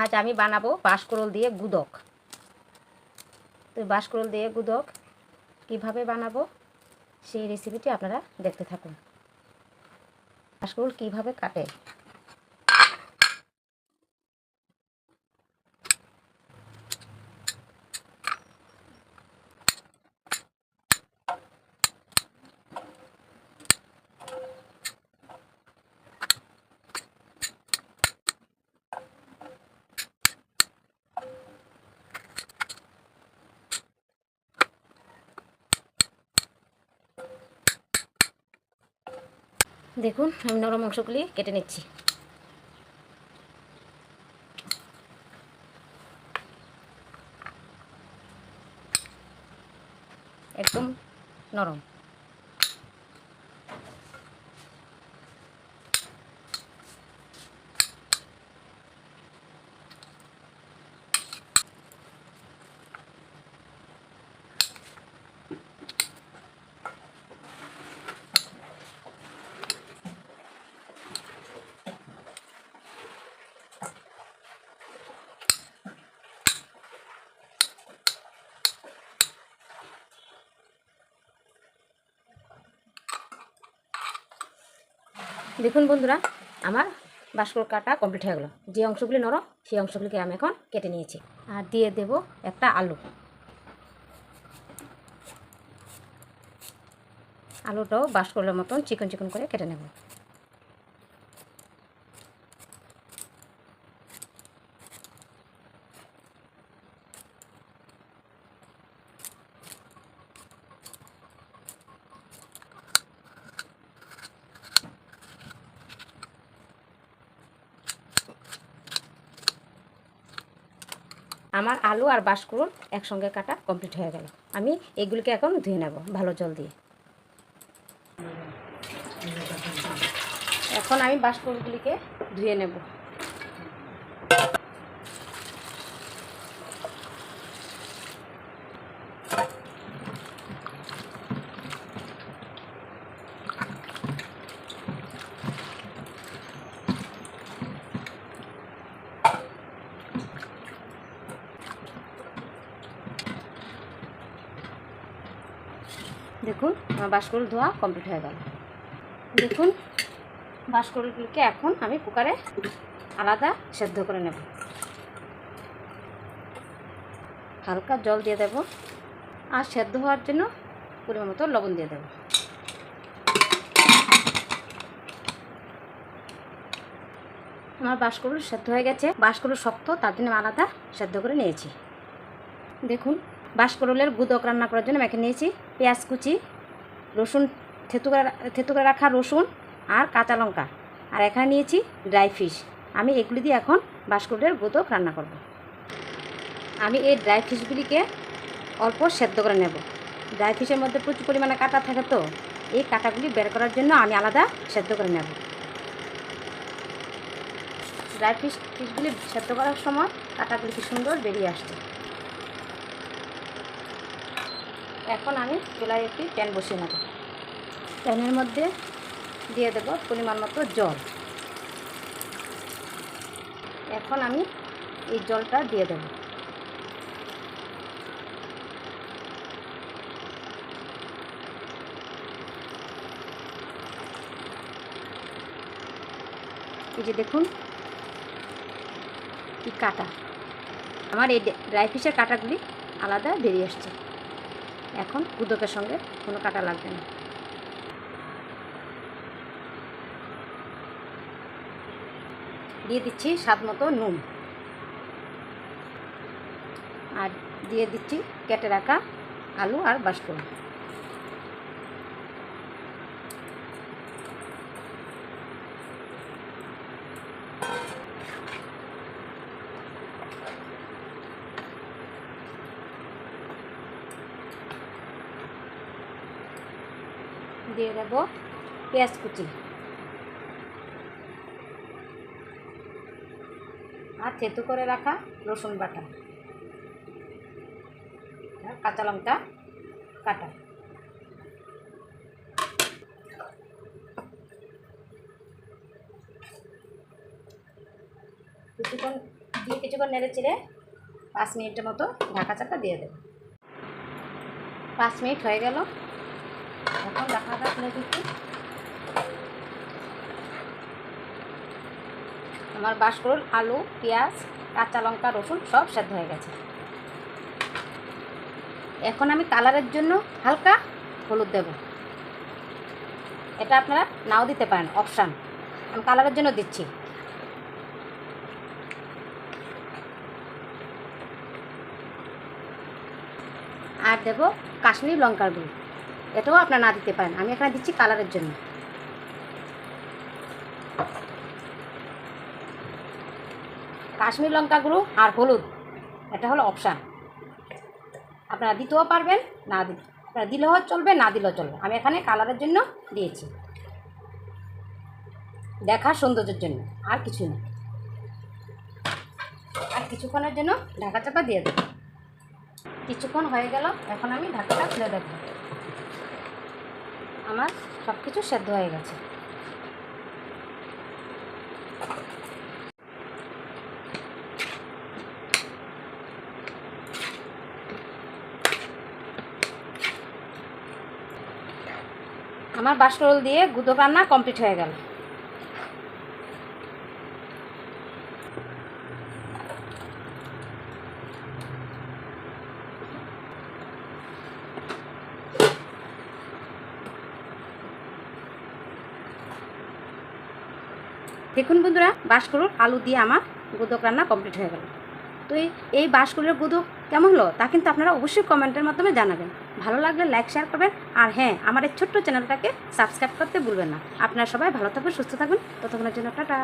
আজ আমি বানাবো বাঁশকরল দিয়ে গুদক। তো বাঁশকরল দিয়ে গুদক কীভাবে বানাবো সেই রেসিপিটি আপনারা দেখতে থাকুন। বাঁশকরল কীভাবে কাটে? দেখুন আমি নরম অংশগুলি কেটে নিচ্ছি। একদম নরম। দেখুন বন্ধুরা, আমার বাস্কর কাটা কমপ্লিট হয়ে গেলো। যে অংশগুলি নরম, সেই অংশগুলিকে আমি এখন কেটে নিয়েছি। আর দিয়ে দেব একটা আলু। আলুটাও বাস্করের মতন চিকন চিকন করে কেটে নেব। আমার আলু আর বাঁশকুড়ুল একসঙ্গে কাটা কমপ্লিট হয়ে গেল। আমি এগুলিকে এখন ধুয়ে নেব ভালো জল দিয়ে। এখন আমি বাঁশকুড়ুলগুলিকে ধুয়ে নেব। দেখুন বাঁশকুড়ুল ধোয়া কমপ্লিট হয়ে গেল। দেখুন বাঁশকুড়ুলগুলিকে এখন আমি কুকারে আলাদা সেদ্ধ করে নেব। হালকা জল দিয়ে দেব আর সেদ্ধ হওয়ার জন্য পরিমাণ মতো লবণ দিয়ে দেব। আমার বাঁশকুড়ুল সেদ্ধ হয়ে গেছে। বাঁশকুড়ুল শক্ত, তার জন্য আলাদা সেদ্ধ করে নিয়েছি। দেখুন বাঁশকরলের গুদক রান্না করার জন্য মেখে নিয়েছি। পেঁয়াজ কুচি, রসুন থেতু করে থেতু করে রাখা রসুন আর কাঁচা লঙ্কা। আর এখানে নিয়েছি ড্রাই ফিশ। আমি এগুলি দিয়ে এখন বাঁশকরলের গুদক রান্না করব। আমি এই ড্রাই ফিশগুলিকে অল্প সেদ্ধ করে নেব। ড্রাই ফিশের মধ্যে প্রচুর পরিমাণে কাঁটা থাকে তো, এই কাঁটাগুলি বের করার জন্য আমি আলাদা সেদ্ধ করে নেব। ড্রাই ফিশ, ফিশগুলি সেদ্ধ করার সময় কাঁটাগুলি কি সুন্দর বেরিয়ে আসছে। এখন আমি চুলায় একটি প্যান বসিয়ে নেব। প্যানের মধ্যে দিয়ে দেব পরিমাণ মতো জল। এখন আমি এই জলটা দিয়ে দেব। এই যে দেখুন, কি কাটা। আমার এই ড্রাই ফিশের কাটাগুলি আলাদা বেরিয়ে আসছে। এখন কুদকের সঙ্গে কোনো কাটা লাগবে না। দিয়ে দিচ্ছি স্বাদ মতো নুন। আর দিয়ে দিচ্ছি কেটে রাখা আলু আর বাষ্পন দিয়ে দেবো পেঁয়াজ কুচি। আর থেতু করে রাখা রসুন বাটা। কাঁচা লঙ্কা কাটা। কিছুক্ষণ দিয়ে কিছুক্ষণ নেড়ে চেড়ে পাঁচ মিনিটের মতো ঢাকা চাকা দিয়ে দেবো। পাঁচ মিনিট হয়ে গেল। এখন ঢাকাটা খুলে দিচ্ছি আমার বাসকরুল আলু, পেঁয়াজ, কাঁচা লঙ্কা, রসুন সব সেদ্ধ হয়ে গেছে। এখন আমি কালারের জন্য হালকা হলুদ দেব। এটা আপনারা নাও দিতে পারেন, অপশান। আমি কালারের জন্য দিচ্ছি। আর দেব কাশ্মীরি লঙ্কার গুঁড়ো। এটাও আপনারা না দিতে পারেন। আমি এখানে দিচ্ছি কালারের জন্য। কাশ্মীর লঙ্কা গুঁড়ো আর হলুদ, এটা হলো অপশান আপনারা দিতেও পারবেন, না দিতে আপনারা দিলেও চলবে, না দিলেও চলবে। আমি এখানে কালারের জন্য দিয়েছি। দেখার সৌন্দর্যের জন্য, আর কিছু না। আর কিছুক্ষণের জন্য ঢাকা চাপা দিয়ে দেবো। কিছুক্ষণ হয়ে গেল, এখন আমি ঢাকাটা খুলে দেবো। আমার সব কিছু সেদ্ধ হয়ে গেছে। আমার বাসরোল দিয়ে গুদো কান্না কমপ্লিট হয়ে গেল। দেখুন বন্ধুরা বাসকরুর আলু দিয়ে আমার গুদক রান্না কমপ্লিট হয়ে গেল। তো এই বাসকরুলের গুদক কেমন হলো তা কিন্তু আপনারা অবশ্যই কমেন্টের মাধ্যমে জানাবেন। ভালো লাগলে লাইক শেয়ার করবেন। আর হ্যাঁ আমার এই ছোট্ট চ্যানেলটাকে সাবস্ক্রাইব করতে ভুলবেন না। আপনারা সবাই ভালো থাকবেন সুস্থ থাকবেন ততক্ষণের জন্য টাটা।